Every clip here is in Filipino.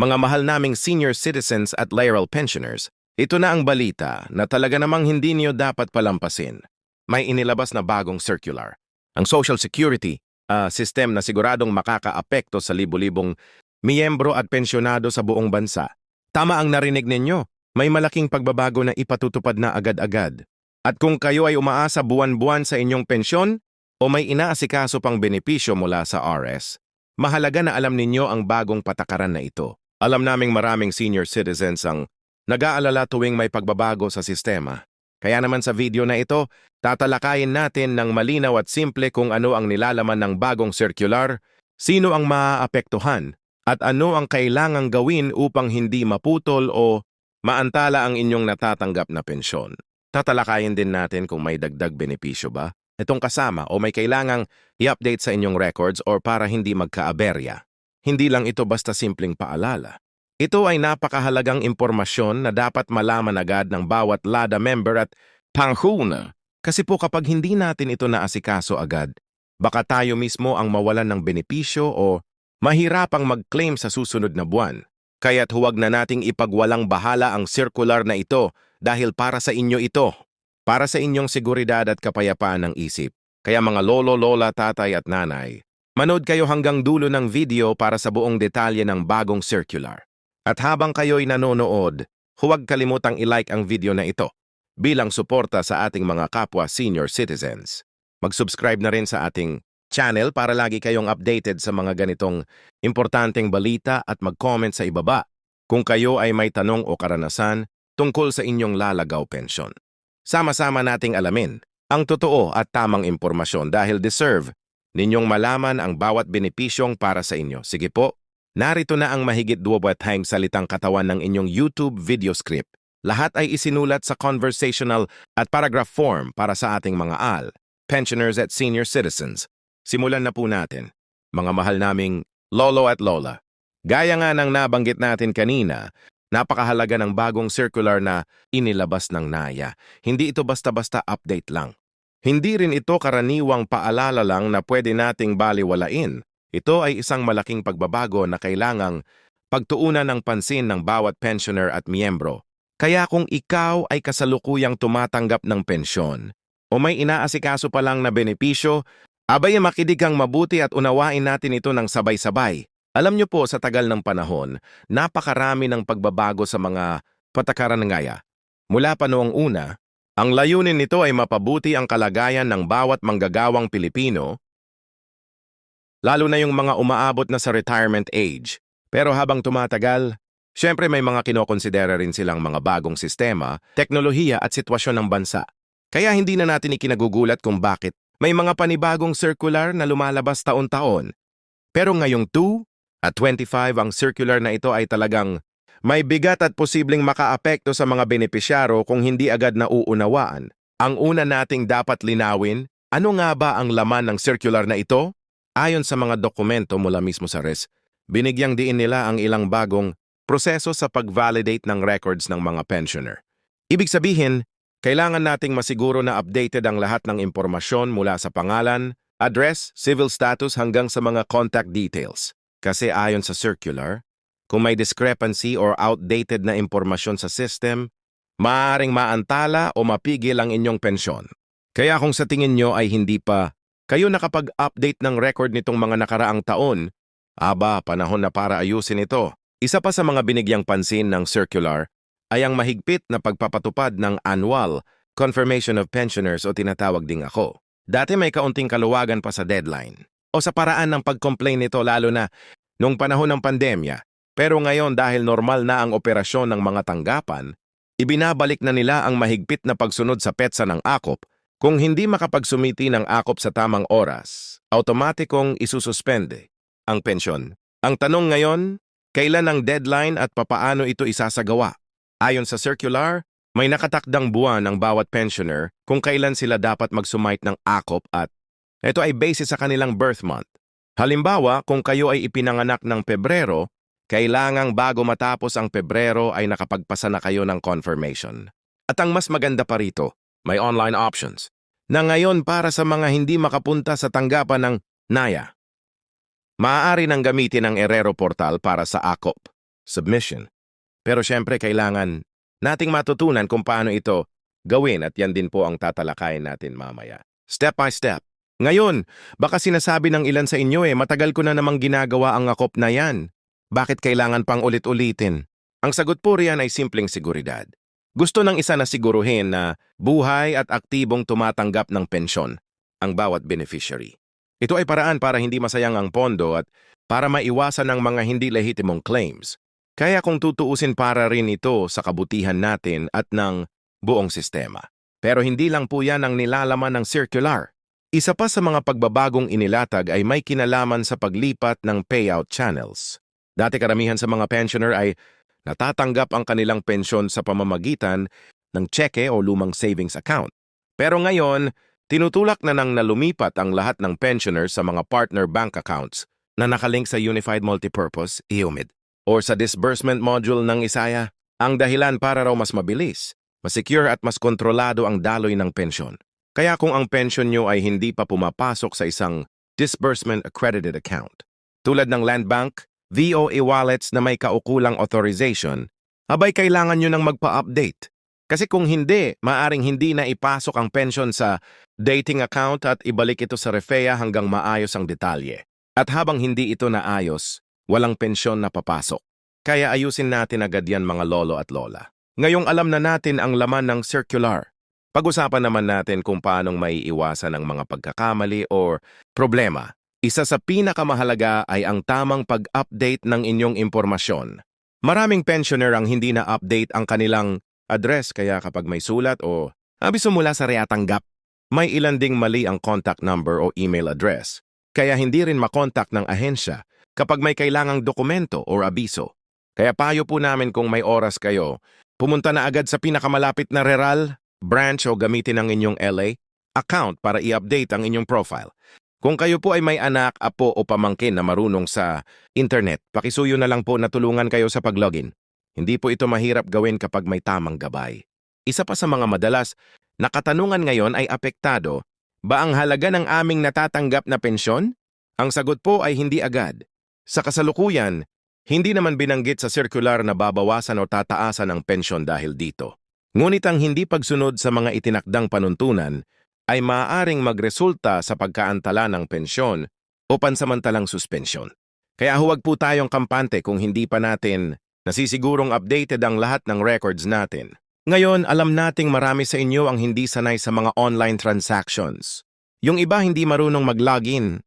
Mga mahal naming senior citizens at lateral pensioners, ito na ang balita na talaga namang hindi niyo dapat palampasin. May inilabas na bagong circular. Ang Social Security, ah, system na siguradong makakaapekto sa libu-libong miyembro at pensyonado sa buong bansa. Tama ang narinig ninyo, may malaking pagbabago na ipatutupad na agad-agad. At kung kayo ay umaasa buwan-buwan sa inyong pensyon o may inaasikaso pang benepisyo mula sa RS, mahalaga na alam ninyo ang bagong patakaran na ito. Alam naming maraming senior citizens ang nag-aalala tuwing may pagbabago sa sistema. Kaya naman sa video na ito, tatalakayin natin ng malinaw at simple kung ano ang nilalaman ng bagong circular, sino ang maaapektuhan, at ano ang kailangang gawin upang hindi maputol o maantala ang inyong natatanggap na pensyon. Tatalakayin din natin kung may dagdag benepisyo ba, itong kasama o may kailangang i-update sa inyong records or para hindi magkaaberya. Hindi lang ito basta simpleng paalala. Ito ay napakahalagang impormasyon na dapat malaman agad ng bawat LADA member at panghuna. Kasi po kapag hindi natin ito naasikaso agad, baka tayo mismo ang mawalan ng benepisyo o mahirapang mag-claim sa susunod na buwan. Kaya't huwag na nating ipagwalang bahala ang circular na ito dahil para sa inyo ito. Para sa inyong seguridad at kapayapaan ng isip. Kaya mga lolo, lola, tatay at nanay, manood kayo hanggang dulo ng video para sa buong detalye ng bagong circular. At habang kayo'y nanonood, huwag kalimutang i-like ang video na ito bilang suporta sa ating mga kapwa senior citizens. Mag-subscribe na rin sa ating channel para lagi kayong updated sa mga ganitong importanteng balita at mag-comment sa ibaba kung kayo ay may tanong o karanasan tungkol sa inyong lalagaw pensyon. Sama-sama nating alamin ang totoo at tamang impormasyon dahil deserve ninyong malaman ang bawat benepisyong para sa inyo. Sige po, narito na ang mahigit 20 times salitang katawan ng inyong YouTube video script. Lahat ay isinulat sa conversational at paragraph form para sa ating mga AL, pensioners at senior citizens. Simulan na po natin. Mga mahal naming lolo at lola. Gaya nga ng nabanggit natin kanina, napakahalaga ng bagong circular na inilabas ng NAYA. Hindi ito basta-basta update lang. Hindi rin ito karaniwang paalala lang na pwede nating baliwalain. Ito ay isang malaking pagbabago na kailangang pagtuunan ng pansin ng bawat pensioner at miyembro. Kaya kung ikaw ay kasalukuyang tumatanggap ng pensyon o may inaasikaso pa lang na benepisyo, abay makinig kang mabuti at unawain natin ito ng sabay-sabay. Alam niyo po sa tagal ng panahon, napakarami ng pagbabago sa mga patakaran ng ngaya. Mula pa noong una, ang layunin nito ay mapabuti ang kalagayan ng bawat manggagawang Pilipino, lalo na yung mga umaabot na sa retirement age. Pero habang tumatagal, syempre may mga kinokonsidera rin silang mga bagong sistema, teknolohiya at sitwasyon ng bansa. Kaya hindi na natin ikinagugulat kung bakit may mga panibagong circular na lumalabas taon-taon. Pero ngayong 2 at 25 ang circular na ito ay talagang may bigat at posibleng makaapekto sa mga benepisyaro kung hindi agad nauunawaan. Ang una nating dapat linawin, ano nga ba ang laman ng circular na ito? Ayon sa mga dokumento mula mismo sa RES, binigyang diin nila ang ilang bagong proseso sa pag-validate ng records ng mga pensioner. Ibig sabihin, kailangan nating masiguro na updated ang lahat ng impormasyon mula sa pangalan, address, civil status hanggang sa mga contact details. Kasi ayon sa circular, kung may discrepancy or outdated na impormasyon sa system, maaaring maantala o mapigil ang inyong pensyon. Kaya kung sa tingin nyo ay hindi pa kayo nakapag-update ng record nitong mga nakaraang taon, aba, panahon na para ayusin ito. Isa pa sa mga binigyang pansin ng circular ay ang mahigpit na pagpapatupad ng annual Confirmation of Pensioners o tinatawag ding ako. Dati may kaunting kaluwagan pa sa deadline o sa paraan ng pag-complain nito lalo na nung panahon ng pandemya. Pero ngayon dahil normal na ang operasyon ng mga tanggapan, ibinabalik na nila ang mahigpit na pagsunod sa petsa ng akop kung hindi makapagsumiti ng akop sa tamang oras, automatikong isususpende ang pensyon. Ang tanong ngayon, kailan ang deadline at papaano ito isasagawa? Ayon sa circular, may nakatakdang buwan ang bawat pensioner kung kailan sila dapat magsumite ng akop at ito ay base sa kanilang birth month. Halimbawa, kung kayo ay ipinanganak ng Pebrero, kailangang bago matapos ang Pebrero ay nakapagpasa na kayo ng confirmation. At ang mas maganda pa rito, may online options na ngayon para sa mga hindi makapunta sa tanggapan ng NAYA. Maaari nang gamitin ang Erero portal para sa AKOP. submission. Pero syempre kailangan nating matutunan kung paano ito gawin at yan din po ang tatalakayin natin mamaya. Step by step. Ngayon, baka sinasabi ng ilan sa inyo eh, matagal ko na namang ginagawa ang akop na yan. Bakit kailangan pang ulit-ulitin? Ang sagot po riyan ay simpleng seguridad. Gusto ng isa na siguruhin na buhay at aktibong tumatanggap ng pensyon ang bawat beneficiary. Ito ay paraan para hindi masayang ang pondo at para maiwasan ang mga hindi lehitimong claims. Kaya kung tutuusin para rin ito sa kabutihan natin at ng buong sistema. Pero hindi lang po yan ang nilalaman ng circular. Isa pa sa mga pagbabagong inilatag ay may kinalaman sa paglipat ng payout channels. Dati karamihan sa mga pensioner ay natatanggap ang kanilang pensyon sa pamamagitan ng cheque o lumang savings account. Pero ngayon, tinutulak na nang nalumipat ang lahat ng pensioners sa mga partner bank accounts na nakalink sa Unified Multipurpose, EUMID, or sa disbursement module ng Isaya. Ang dahilan para raw mas mabilis, mas secure at mas kontrolado ang daloy ng pensyon. Kaya kung ang pensyon nyo ay hindi pa pumapasok sa isang disbursement accredited account, tulad ng Land Bank, VOA wallets na may kaukulang authorization, abay kailangan nyo nang magpa-update. Kasi kung hindi, maaring hindi na ipasok ang pension sa dating account at ibalik ito sa refea hanggang maayos ang detalye. At habang hindi ito naayos, walang pensyon na papasok. Kaya ayusin natin agad yan mga lolo at lola. Ngayong alam na natin ang laman ng circular. Pag-usapan naman natin kung paanong maiiwasan ang mga pagkakamali or problema. Isa sa pinakamahalaga ay ang tamang pag-update ng inyong impormasyon. Maraming pensioner ang hindi na-update ang kanilang address kaya kapag may sulat o abiso mula sa reatanggap, may ilan ding mali ang contact number o email address. Kaya hindi rin makontak ng ahensya kapag may kailangang dokumento o abiso. Kaya payo po namin kung may oras kayo, pumunta na agad sa pinakamalapit na reral, branch o gamitin ang inyong LA account para i-update ang inyong profile. Kung kayo po ay may anak, apo o pamangkin na marunong sa internet, pakisuyo na lang po na tulungan kayo sa paglogin. Hindi po ito mahirap gawin kapag may tamang gabay. Isa pa sa mga madalas na katanungan ngayon ay apektado, ba ang halaga ng aming natatanggap na pensyon? Ang sagot po ay hindi agad. Sa kasalukuyan, hindi naman binanggit sa circular na babawasan o tataasan ang pensyon dahil dito. Ngunit ang hindi pagsunod sa mga itinakdang panuntunan ay maaaring magresulta sa pagkaantala ng pensyon o pansamantalang suspensyon. Kaya huwag po tayong kampante kung hindi pa natin nasisigurong updated ang lahat ng records natin. Ngayon, alam nating marami sa inyo ang hindi sanay sa mga online transactions. Yung iba hindi marunong mag-login,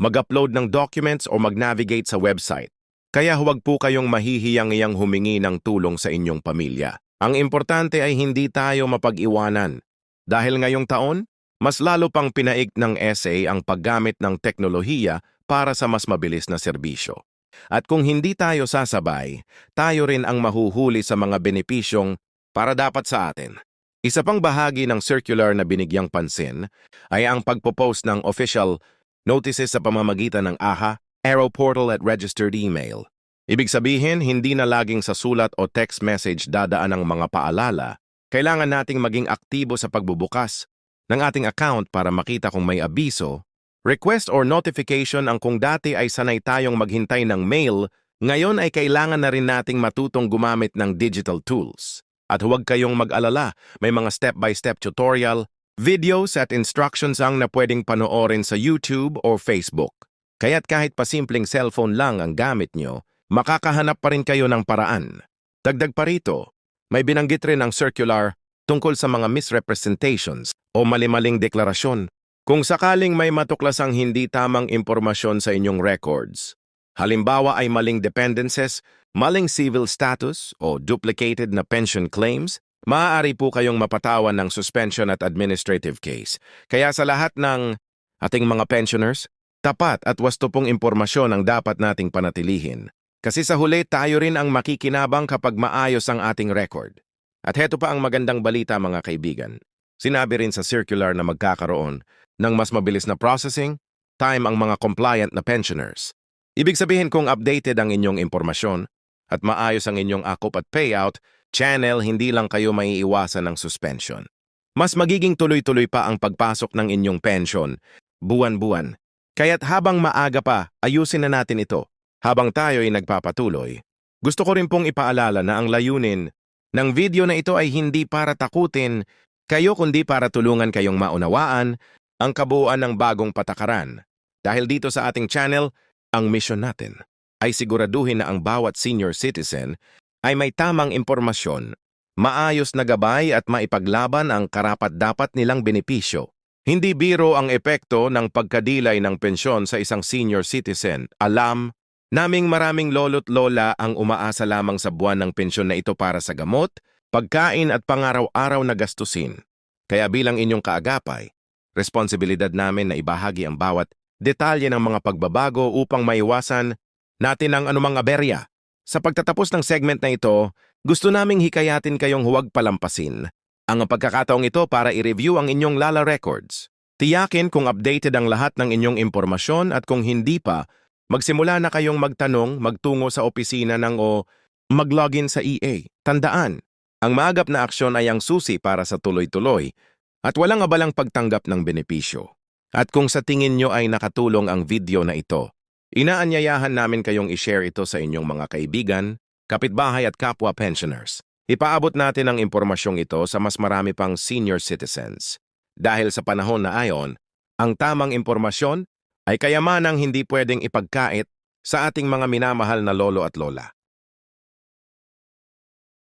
mag-upload ng documents o mag-navigate sa website. Kaya huwag po kayong mahihiyang-iyang humingi ng tulong sa inyong pamilya. Ang importante ay hindi tayo mapag-iwanan. Dahil ngayong taon, mas lalo pang pinaig ng SA ang paggamit ng teknolohiya para sa mas mabilis na serbisyo. At kung hindi tayo sasabay, tayo rin ang mahuhuli sa mga benepisyong para dapat sa atin. Isa pang bahagi ng circular na binigyang pansin ay ang pagpo-post ng official notices sa pamamagitan ng AHA Arrow Portal at registered email. Ibig sabihin, hindi na laging sa sulat o text message dadaan ang mga paalala. Kailangan nating maging aktibo sa pagbubukas ng ating account para makita kung may abiso, request or notification ang kung dati ay sanay tayong maghintay ng mail, ngayon ay kailangan na rin nating matutong gumamit ng digital tools. At huwag kayong mag-alala, may mga step-by-step tutorial, videos at instructions ang na pwedeng panoorin sa YouTube or Facebook. Kaya't kahit pa simpleng cellphone lang ang gamit nyo, makakahanap pa rin kayo ng paraan. Dagdag pa rito, may binanggit rin ang circular tungkol sa mga misrepresentations o malimaling deklarasyon kung sakaling may matuklasang hindi tamang impormasyon sa inyong records. Halimbawa ay maling dependencies, maling civil status o duplicated na pension claims, maaari po kayong mapatawan ng suspension at administrative case. Kaya sa lahat ng ating mga pensioners, Tapat at wasto pong impormasyon ang dapat nating panatilihin. Kasi sa huli tayo rin ang makikinabang kapag maayos ang ating record. At heto pa ang magandang balita mga kaibigan. Sinabi rin sa circular na magkakaroon ng mas mabilis na processing, time ang mga compliant na pensioners. Ibig sabihin kung updated ang inyong impormasyon at maayos ang inyong akop at payout, channel hindi lang kayo maiiwasan ng suspension. Mas magiging tuloy-tuloy pa ang pagpasok ng inyong pension, buwan-buwan, Kaya't habang maaga pa, ayusin na natin ito. Habang tayo ay nagpapatuloy, Gusto ko rin pong ipaalala na ang layunin ng video na ito ay hindi para takutin kayo kundi para tulungan kayong maunawaan ang kabuuan ng bagong patakaran. Dahil dito sa ating channel, ang mission natin ay siguraduhin na ang bawat senior citizen ay may tamang impormasyon, maayos na gabay at maipaglaban ang karapat-dapat nilang benepisyo. Hindi biro ang epekto ng pagkadilay ng pensyon sa isang senior citizen. Alam naming maraming lolo't lola ang umaasa lamang sa buwan ng pensyon na ito para sa gamot, pagkain at pangaraw-araw na gastusin. Kaya bilang inyong kaagapay, responsibilidad namin na ibahagi ang bawat detalye ng mga pagbabago upang maiwasan natin ang anumang aberya. Sa pagtatapos ng segment na ito, gusto naming hikayatin kayong huwag palampasin ang pagkakataong ito para i-review ang inyong Lala Records. Tiyakin kung updated ang lahat ng inyong impormasyon at kung hindi pa, magsimula na kayong magtanong, magtungo sa opisina ng o mag-login sa EA. Tandaan, ang maagap na aksyon ay ang susi para sa tuloy-tuloy at walang abalang pagtanggap ng benepisyo. At kung sa tingin nyo ay nakatulong ang video na ito, inaanyayahan namin kayong i-share ito sa inyong mga kaibigan, kapitbahay at kapwa pensioners. Ipaabot natin ang impormasyong ito sa mas marami pang senior citizens. Dahil sa panahon na ayon, ang tamang impormasyon ay kayamanang hindi pwedeng ipagkait sa ating mga minamahal na lolo at lola.